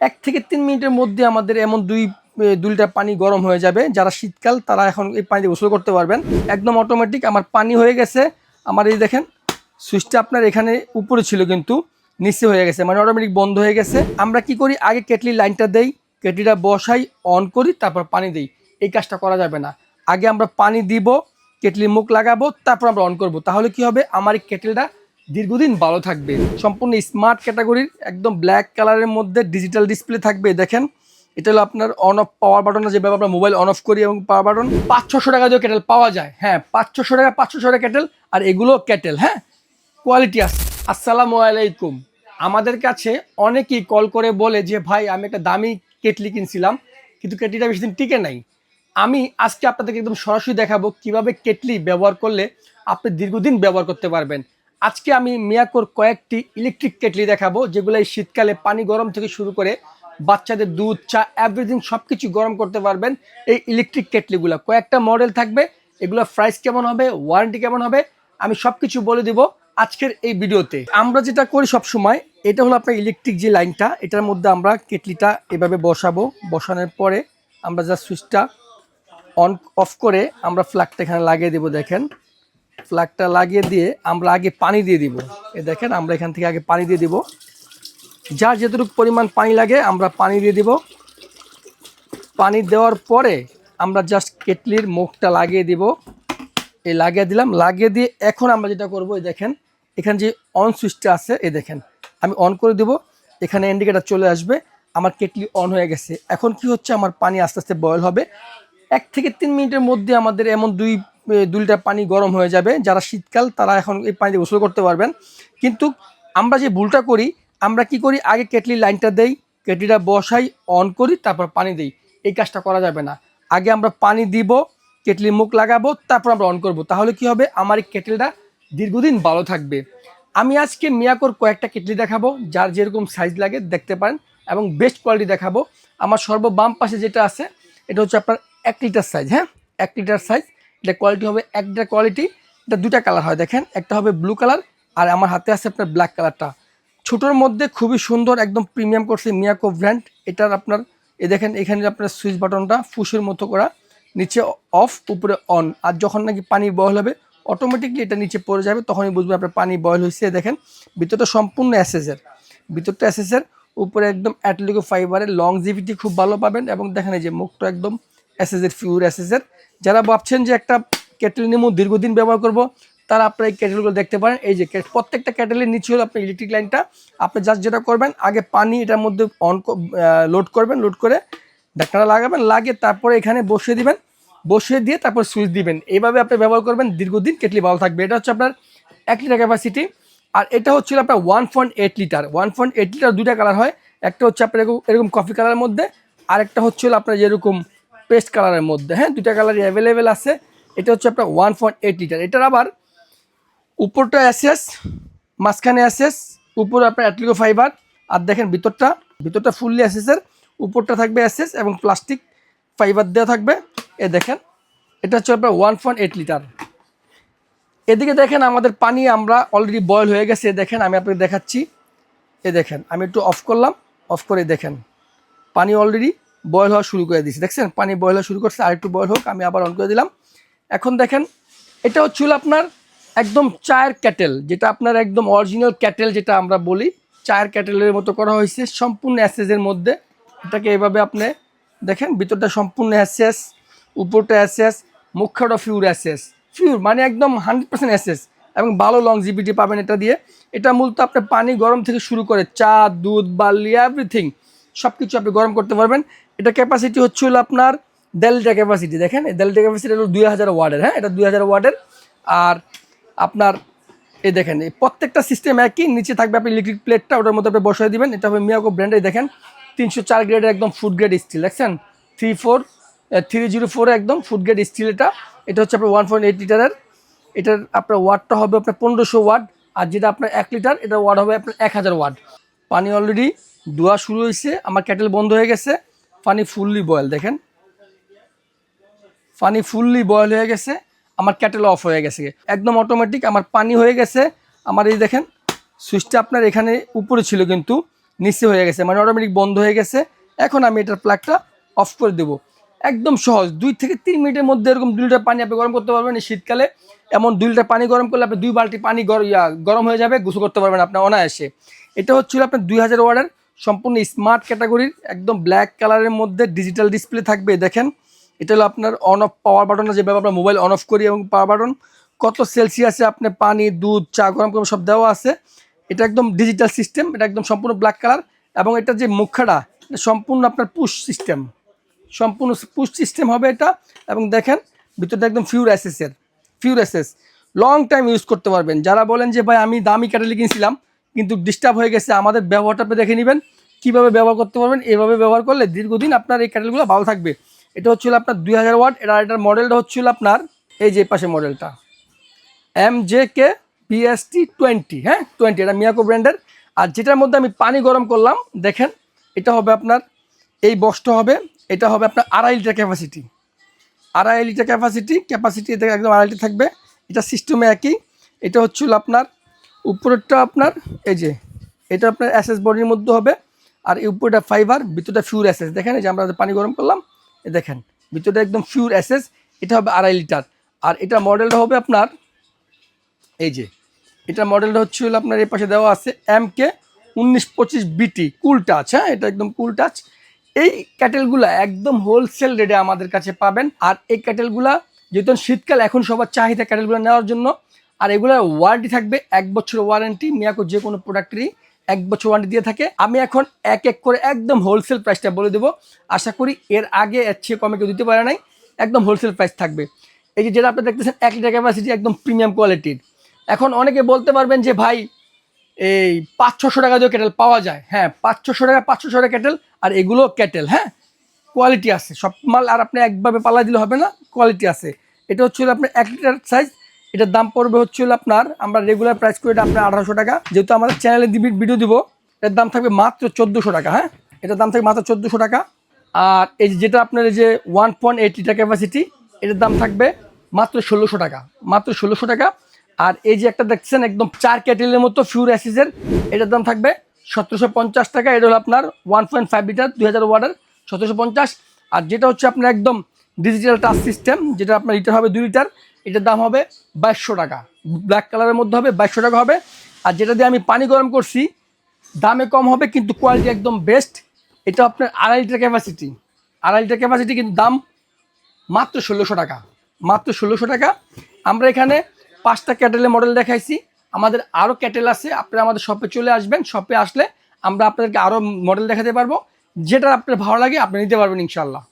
এক থেকে তিন মিনিটের মধ্যে আমাদের এমন দুই দুই লিটার পানি গরম হয়ে যাবে। যারা শীতকাল, তারা এখন এই পানি দিয়ে গোসল করতে পারবেন। একদম অটোমেটিক আমার পানি হয়ে গেছে। আমার এই দেখেন, সুইচটা আপনার এখানে উপরে ছিল কিন্তু, নিচে হয়ে গেছে মানে অটোমেটিক বন্ধ হয়ে গেছে। আমরা কি করি? আগে কেটলি লাইনটা দেই, কেটলিটা বসাই অন করি, তারপর পানি দিই। এই কাজটা করা যাবে না। আগে আমরা পানি দিব, কেটলির মুখ লাগাবো, তারপর আমরা অন করব। তাহলে কি হবে? আমার এই কেটেলটা দীর্ঘদিন ভালো থাকবে। সম্পূর্ণ স্মার্ট ক্যাটাগরির একদম ব্ল্যাক কালারের মধ্যে ডিজিটাল ডিসপ্লে থাকবে, দেখেন। এটা হলো আপনার অন অফ পাওয়ার বাটন যেভাবে আমরা মোবাইল অন অফ করি এবং পাওয়ার বাটন পাঁচ ছশো টাকা দিয়ে কেটেল পাওয়া যায়। হ্যাঁ পাঁচ ছশো টাকা পাঁচশো টাকা কেটেল, আর এগুলো কেটেল হ্যাঁ? কোয়ালিটি আছে। আসসালামু আলাইকুম। আমাদের কাছে অনেকেই কল করে বলে যে, ভাই, আমি একটা দামি কেটলি কিনছিলাম, কিন্তু কেটলিটা বেশি দিন টিকে নাই। আমি আজকে আপনাদেরকে একদম সরাসরি দেখাবো কীভাবে কেটলি ব্যবহার করলে আপনি দীর্ঘদিন ব্যবহার করতে পারবেন। আজকে আমি মিয়াকোর কয়েকটি ইলেকট্রিক কেটলি দেখাবো, যেগুলো এই শীতকালে পানি গরম থেকে শুরু করে বাচ্চাদের দুধ, চা এভরিথিং সব কিছু গরম করতে পারবেন এই ইলেকট্রিক কেটলিগুলো। কয়েকটা মডেল থাকবে এগুলো প্রাইস কেমন হবে ওয়ারেন্টি কেমন হবে, আমি সব কিছু বলে দিব আজকের এই ভিডিওতে। আমরা যেটা করি সব সময় এটা হলো আপনার ইলেকট্রিক যে লাইনটা, এটার মধ্যে আমরা কেটলিটা এভাবে বসাবো। বসানোর পরে আমরা যা সুইচটা অন অফ করে আমরা ফ্ল্যাগটা এখানে লাগিয়ে দেবো, দেখেন। ফ্ল্যাগটা লাগিয়ে দিয়ে আমরা আগে পানি দিয়ে দিব। এ দেখেন, আমরা এখান থেকে আগে পানি দিয়ে দিব। যার যতটুকু পরিমাণ পানি লাগে, আমরা পানি দিয়ে দিব। পানি দেওয়ার পরে আমরা জাস্ট কেটলির মুখটা লাগিয়ে দিব। এই লাগিয়ে দিলাম। লাগিয়ে দিয়ে এখন আমরা যেটা করব, এই দেখেন, এখানে যে অন সুইচটা আছে, এই দেখেন, আমি অন করে দিব। এখানে ইন্ডিকেটার চলে আসবে। আমার কেটলি অন হয়ে গেছে। এখন কি হচ্ছে? আমার পানি আস্তে আস্তে বয়েল হবে। এক থেকে তিন মিনিটের মধ্যে আমাদের এমন দুই দুই লিটার পানি গরম হয়ে যাবে। যারা শীতকাল, তারা এখন এই পানি দিয়ে গোসল করতে পারবেন। কিন্তু আমরা যে ভুলটা করি, আমরা কি করি? আগে কেটলি লাইনটা দেই, কেটলিটা বসাই, অন করি, তারপর পানি দিই। এই কাজটা করা যাবে না। আগে আমরা পানি দিব কেটলির মুখ লাগাবো, তারপর আমরা অন করব। তাহলে কি হবে? আমার এই কেটলিটা দীর্ঘদিন ভালো থাকবে। আমি আজকে মিয়াকোর কয়েকটা কেটলি দেখাবো, যার যেরকম সাইজ লাগে, দেখতে পারেন, এবং বেস্ট কোয়ালিটি দেখাবো। আমার সর্ব বাম পাশে যেটা আছে, এটা হচ্ছে আপনার এক লিটার সাইজ হ্যাঁ? এক লিটার সাইজ। এটা কোয়ালিটি হবে, একটা কোয়ালিটি এটা দুটা কালার হয়, দেখেন। একটা হবে ব্লু কালার আর আমার হাতে আছে আপনার ব্ল্যাক কালারটা ছোটোর মধ্যে খুবই সুন্দর, একদম প্রিমিয়াম করছে মিয়াকো ব্র্যান্ড এটার আপনার, এ দেখেন, এখানে আপনার সুইচ বাটনটা ফুসের মতো করা, নিচে অফ উপরে অন আর যখন নাকি পানি বয়ল হবে অটোমেটিকলি এটা নিচে পড়ে যাবে, তখনই বুঝবেন আপনার পানি বয়ল হয়েছে দেখেন। ভিতরটা সম্পূর্ণ অ্যাসেসের ভিতরটা অ্যাসেসের উপরে একদম অ্যাটলিকো ফাইবারের লংজিভিটি খুব ভালো পাবেন, এবং দেখেন এই যে মুখটা একদম অ্যাসেসের ফিউর অ্যাসেসের যারা ভাবছেন যে একটা কেটেল নিমু দীর্ঘদিন ব্যবহার করব, তারা আপনার এই কেটেলগুলো দেখতে পারেন। এই যে প্রত্যেকটা কেটেলের নিচে হলো আপনার ইলেকট্রিক লাইনটা আপনি জাস্ট যেটা করবেন, আগে পানি এটার মধ্যে অন লোড করবেন লোড করে ঢাকনাটা লাগাবেন, লাগিয়ে তারপরে এখানে বসিয়ে দিবেন। বসিয়ে দিয়ে তারপর সুইচ দিবেন। এইভাবে আপনি ব্যবহার করবেন, দীর্ঘদিন কেটলি ভালো থাকবে। এটা হচ্ছে আপনার এক লিটার ক্যাপাসিটি আর এটা হচ্ছিল আপনার one point eight litre one point eight litre দুটা কালার হয়। একটা হচ্ছে আপনার এরকম এরকম কফি কালারের মধ্যে। আর একটা হচ্ছিল আপনার যেরকম পেস্ট কালারের মধ্যে। হ্যাঁ দুটা কালারই অ্যাভেলেবেল আছে। এটা হচ্ছে আপনার ওয়ান পয়েন্ট এইট লিটার এটার আবার উপরটা অ্যাসেস মাঝখানে অ্যাসেস উপরে আপনার অ্যাটলিকো ফাইবার আর দেখেন ভিতরটা ভিতরটা ফুললি অ্যাসেসের উপরটা থাকবে অ্যাসেস এবং প্লাস্টিক ফাইবার দেওয়া থাকবে। এ দেখেন, এটা হচ্ছে আপনার ওয়ান পয়েন্ট এইট লিটার এদিকে দেখেন আমাদের পানি আমরা অলরেডি বয়েল হয়ে গেছে। দেখেন, আমি আপনাকে দেখাচ্ছি। এ দেখেন, আমি একটু অফ করলাম। অফ করে দেখেন, পানি অলরেডি বয়েল হওয়া শুরু করে দিয়েছি। দেখছেন? পানি বয়েল হওয়া শুরু করছে আর একটু বয়েল হোক, আমি আবার অন করে দিলাম। এখন দেখেন, এটা হচ্ছিল আপনার একদম চায়ের ক্যাটেল যেটা আপনার একদম অরিজিনাল ক্যাটেল যেটা আমরা বলি। চায়ের ক্যাটেলের মতো করা হয়েছে, সম্পূর্ণ অ্যাসেসের মধ্যে। এটাকে এভাবে আপনি দেখেন, ভিতরটা সম্পূর্ণ অ্যাসেস উপরটা অ্যাসেস মুখটা ফিউর অ্যাসেস ফিউর মানে একদম হান্ড্রেড পার্সেন্ট অ্যাসেস এবং ভালো লংজিবিটি পাবেন এটা দিয়ে। এটা মূলত আপনি পানি গরম থেকে শুরু করে চা, দুধ, বার্লি এভরিথিং সব কিছু আপনি গরম করতে পারবেন। এটা ক্যাপাসিটি হচ্ছে হলো আপনার দেড় ক্যাপাসিটি দেখেন? দেড় ক্যাপাসিটি হলো দুই হাজার ওয়ার্ডের হ্যাঁ? এটা দুই হাজার ওয়ার্ডের আর আপনার, এই দেখেন, এই প্রত্যেকটা সিস্টেম একই, নিচে থাকবে আপনি ইলেকট্রিক প্লেটটা ওটার মধ্যে আপনি বসিয়ে দেবেন। এটা হবে মিয়াকো ব্র্যান্ডে দেখেন, তিনশো চার গ্রেডের একদম ফুড গ্রেড স্টিল দেখছেন? থ্রি ফোর থ্রি জিরো ফোরে একদম ফুড গ্রেড স্টিল এটা। এটা হচ্ছে আপনার ওয়ান পয়েন্ট এইট লিটারের এটার আপনার ওয়াটটা হবে আপনার পনেরোশো ওয়াট, আর যেটা আপনার এক লিটার এটা ওয়াট হবে আপনার এক হাজার ওয়াট। পানি অলরেডি ধোয়া শুরু হয়েছে আমার ক্যাটেল বন্ধ হয়ে গেছে, পানি ফুললি বয়েল দেখেন। পানি ফুললি বয়েল হয়ে গেছে, আমার ক্যাটেল অফ হয়ে গেছে। একদম অটোমেটিক আমার পানি হয়ে গেছে, আমার এই দেখেন, সুইচটা আপনার এখানে উপরে ছিল কিন্তু, নিচে হয়ে গেছে মানে অটোমেটিক বন্ধ হয়ে গেছে। এখন আমি এটার প্লাগটা অফ করে দেবো। একদম সহজ, দুই থেকে তিন মিনিটের মধ্যে এরকম দুই লিটার পানি আপনি গরম করতে পারবেন এই শীতকালে। এমন দুই লিটার পানি গরম করলে আপনি দুই বালতি পানি গর- গরম হয়ে যাবে, গোসল করতে পারবেন আপনার অনায়াসে। এটা হচ্ছিল আপনার দুই হাজার ওয়ার্ডের সম্পূর্ণ স্মার্ট ক্যাটাগরির একদম ব্ল্যাক কালারের মধ্যে ডিজিটাল ডিসপ্লে থাকবে, দেখেন। এটা হলো আপনার অন অফ পাওয়ার বাটন যেভাবে আমরা মোবাইল অন অফ করি এবং পাওয়ার বাটন কত সেলসিয়াসে আপনি পানি, দুধ, চা, গরম গরম সব দেওয়া আছে। এটা একদম ডিজিটাল সিস্টেম এটা একদম সম্পূর্ণ ব্ল্যাক কালার এবং এটা যে মুখাটা সম্পূর্ণ আপনার পুশ সিস্টেম সম্পূর্ণ পুশ সিস্টেম হবে এটা। এবং দেখেন, ভিতরটা একদম pure অ্যাসেসের pure SS long time use করতে পারবেন। যারা বলেন যে, ভাই, আমি দামি ক্যাটালি কিনছিলাম। কিন্তু ডিস্টার্ব হয়ে গেছে, আমাদের ব্যবহারটা দেখে নেবেন। কীভাবে ব্যবহার করতে পারবেন, এভাবে ব্যবহার করলে দীর্ঘদিন আপনার এই ক্যাটেলগুলো ভালো থাকবে। এটা হচ্ছিল আপনার দুই হাজার ওয়াট, এটা এটার মডেলটা হচ্ছিল আপনার এই যে পাশে মডেলটা M J K BST twenty হ্যাঁ টোয়েন্টি এটা মিয়াকো ব্র্যান্ডের আর যেটার মধ্যে আমি পানি গরম করলাম, দেখেন, এটা হবে আপনার, এই বক্সটা হবে, এটা হবে আপনার আড়াই লিটার ক্যাপাসিটি আড়াই লিটার ক্যাপাসিটি ক্যাপাসিটি একদম আড়াই লিটার থাকবে। এটা সিস্টেমে একই, এটা হচ্ছিল আপনার উপরেরটা আপনার, এই যে, এটা আপনার অ্যাসেস বডির মধ্যে হবে, আর এই উপরটা ফাইবার ভিতরটা ফিউর অ্যাসেস দেখেন, এই যে আমরা পানি গরম করলাম এ দেখেন, ভিতরটা একদম ফিউর অ্যাসেস এটা হবে আড়াই লিটার। আর এটা মডেলটা হবে আপনার, এই যে, এটা মডেলটা হচ্ছে হলো আপনার এই পাশে দেওয়া আছে এম কে উনিশ পঁচিশ বিটি কুল টাচ হ্যাঁ এটা একদম কুল টাচ এই ক্যাটেলগুলা একদম হোলসেল রেটে আমাদের কাছে পাবেন। আর এই ক্যাটেলগুলা যেহেতু শীতকাল, এখন সবার চাহিদা ক্যাটেলগুলো নেওয়ার জন্য আর এগুলোর ওয়ারেন্টি থাকবে এক বছর ওয়ারেন্টি মিয়াকো যে কোনো প্রোডাক্টেরই এক বছর ওয়ারেন্টি দিয়ে থাকে। আমি এখন এক এক করে একদম হোলসেল প্রাইসটা বলে দেবো। আশা করি এর আগে এর চেয়ে কমে কেউ দিতে পারে নাই। একদম হোলসেল প্রাইস থাকবে। এই যে যেটা আপনি দেখতেছেন, এক লিটার ক্যাপাসিটি একদম প্রিমিয়াম কোয়ালিটির এখন অনেকে বলতে পারবেন যে, ভাই, এই পাঁচ ছশো টাকা দিয়ে ক্যাটেল পাওয়া যায়। হ্যাঁ পাঁচ ছশো টাকা পাঁচ ছশো টাকা ক্যাটেল আর এগুলো ক্যাটেল হ্যাঁ? কোয়ালিটি আছে। সব মাল আর আপনি একভাবে পালা দিলে হবে না কোয়ালিটি আছে। এটা হচ্ছে আপনার এক লিটার সাইজ এটার দাম পড়বে হচ্ছে আপনার, আমরা রেগুলার প্রাইস করে এটা আপনার আঠারোশো টাকা। যেহেতু আমাদের চ্যানেলে ভিডিও দিব এর দাম থাকবে মাত্র চোদ্দোশো টাকা হ্যাঁ? এটার দাম থাকবে মাত্র চোদ্দোশো টাকা। আর এই যেটা আপনার এই যে one point eight litre capacity এটার দাম থাকবে মাত্র ষোলোশো টাকা, মাত্র ষোলোশো টাকা। আর এই যে একটা দেখছেন একদম চার ক্যাটেলের মতো ফিউর অ্যাসিসের এটার দাম থাকবে সতেরোশো পঞ্চাশ টাকা। এটা হলো আপনার ওয়ান পয়েন্ট ফাইভ লিটার দুই হাজার ওয়ার্ডের সতেরোশো পঞ্চাশ। আর যেটা হচ্ছে আপনার একদম ডিজিটাল টাচ সিস্টেম যেটা আপনার লিটার হবে দুই লিটার এটার দাম হবে বাইশশো টাকা। ব্ল্যাক কালারের মধ্যে হবে বাইশশো টাকা হবে। আর যেটা দিয়ে আমি পানি গরম করছি, দামে কম হবে, কিন্তু কোয়ালিটি একদম বেস্ট এটা আপনার আড়াই লিটার ক্যাপাসিটি আড়াই লিটার ক্যাপাসিটি কিন্তু দাম মাত্র ষোলোশো টাকা। মাত্র ষোলোশো টাকা। আমরা এখানে পাঁচটা ক্যাটেলের মডেল দেখাইছি। আমাদের আরও ক্যাটেল আছে, আপনারা আমাদের শপে চলে আসবেন। শপে আসলে আমরা আপনাদেরকে আরও মডেল দেখাতে পারব। যেটা আপনার ভালো লাগে, আপনি নিতে পারবেন ইনশাল্লাহ